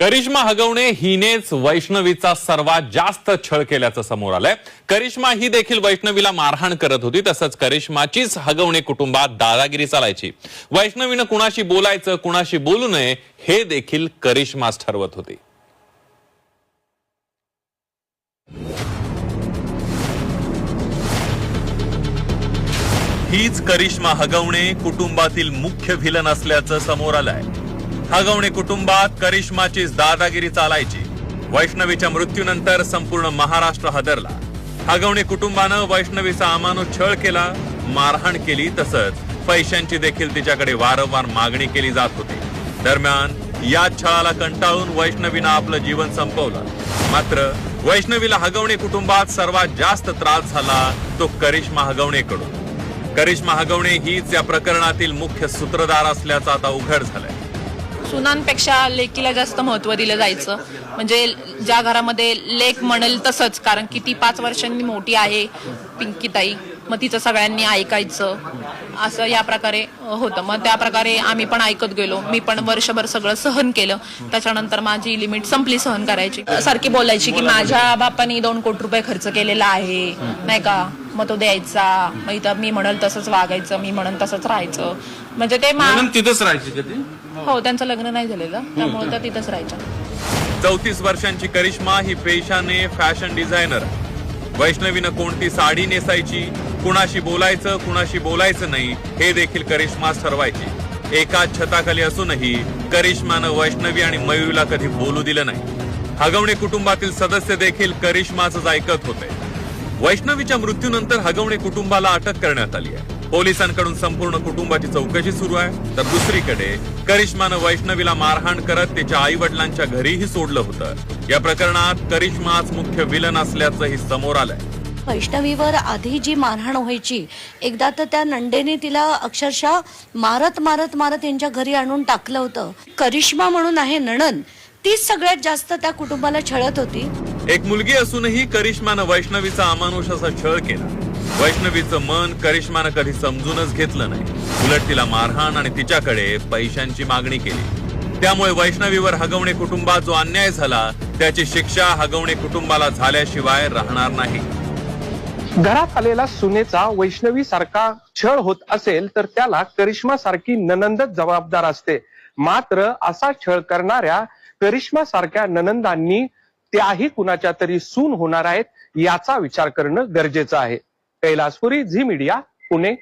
करिश्मा हगवणे हिनेच वैष्णवीचा सर्वात जास्त छळ केल्याचं समोर आलंय. करिश्मा ही देखील वैष्णवीला मारहाण करत होती तसंच करिश्माचीच हगवणे कुटुंबात दादागिरी चालायची. वैष्णवीनं कुणाशी बोलायचं कुणाशी बोलू नये हे देखील करिश्माच ठरवत होती. हीच करिश्मा हगवणे कुटुंबातील मुख्य व्हिलन असल्याचं समोर आलंय. हगवणे कुटुंबात करिश्माचीच दादागिरी चालायची. वैष्णवीच्या मृत्यूनंतर संपूर्ण महाराष्ट्र हादरला. हगवणे कुटुंबानं वैष्णवीचा अमानुष छळ केला मारहाण केली तसंच पैशांची देखील तिच्याकडे वारंवार मागणी केली जात होती. दरम्यान या छळाला कंटाळून वैष्णवीनं आपलं जीवन संपवलं. मात्र वैष्णवीला हगवणे कुटुंबात सर्वात जास्त त्रास झाला तो करिश्मा हगवणेकडून. करिश्मा हगवणे हीच या प्रकरणातील मुख्य सूत्रधार असल्याचं आता उघड झालंय. सुनांपेक्षा लेकीला जास्त महत्त्व दिलं जायचं. म्हणजे ज्या घरामध्ये लेक म्हणेल तसंच कारण की ती पाच वर्षांनी मोठी आहे पिंकीताई. मग तिचं सगळ्यांनी ऐकायचं. असं या प्रकारे होतं. मग त्या प्रकारे आम्ही पण ऐकत गेलो. मी पण वर्षभर सगळं सहन केलं. त्याच्यानंतर माझी लिमिट संपली सहन करायची. सारखी बोलायची की माझ्या बापाने दोन कोटी रुपये खर्च केलेला आहे. नाही का? मग तो द्यायचा. मग इथं मी म्हणल तसंच वागायचं. मी म्हणल तसंच राहायचं. म्हणजे ते म्हणून तिथंच राहायची हो त्यांचं लग्न नाही झालेलं. त्यामुळे त्या तिथंच राहायच्या. चौतीस वर्षांची करिश्मा ही पेशाने फॅशन डिझायनर. वैष्णवीनं कोणती साडी नेसायची? कुणाशी बोलायचं कुणाशी बोलायचं नाही हे देखील करिश्माच ठरवायची. एका छताखाली असूनही करिश्मानं वैष्णवी आणि मयूरला कधी बोलू दिलं नाही. हगवणे कुटुंबातील सदस्य देखील करिश्माच ऐकत होते. वैष्णवीच्या मृत्यूनंतर हगवणे कुटुंबाला अटक करण्यात आली आहे. पोलिसांकडून संपूर्ण कुटुंबाची चौकशी सुरू आहे. तर दुसरीकडे करिश्मानं वैष्णवीला मारहाण करत तिच्या आई वडिलांच्या घरीही सोडलं होतं. या प्रकरणात करिश्माच मुख्य विलन असल्याचंही समोर आलंय. वैष्णवीवर आधी जी मारहाण व्हायची एकदा तर त्या नंडेने तिला अक्षरशः मारत मारत मारत यांच्या घरी आणून टाकलं होतं. करिश्मा म्हणून आहे नणन तीच सगळ्यात जास्त त्या कुटुंबाला छळत होती. एक मुलगी असूनही करिश्मानं वैष्णवीचा अमानुष असा छळ केला. वैष्णवीचं मन करिश्मानं कधी समजूनच घेतलं नाही. उलट तिला मारहाण आणि तिच्याकडे पैशांची मागणी केली. त्यामुळे वैष्णवीवर हगवणे कुटुंबात जो अन्याय झाला त्याची शिक्षा हगवणे कुटुंबाला झाल्याशिवाय राहणार नाही. घरात आलेला सुनेचा वैष्णवी सारखा छळ होत असेल तर त्याला करिश्मा सारखी ननंदच जबाबदार असते. मात्र असा छळ करणाऱ्या करिश्मा सारख्या ननंदांनी त्याही कुणाच्या तरी सून होणार आहेत याचा विचार करणं गरजेचं आहे. कैलासपुरी झी मीडिया पुणे.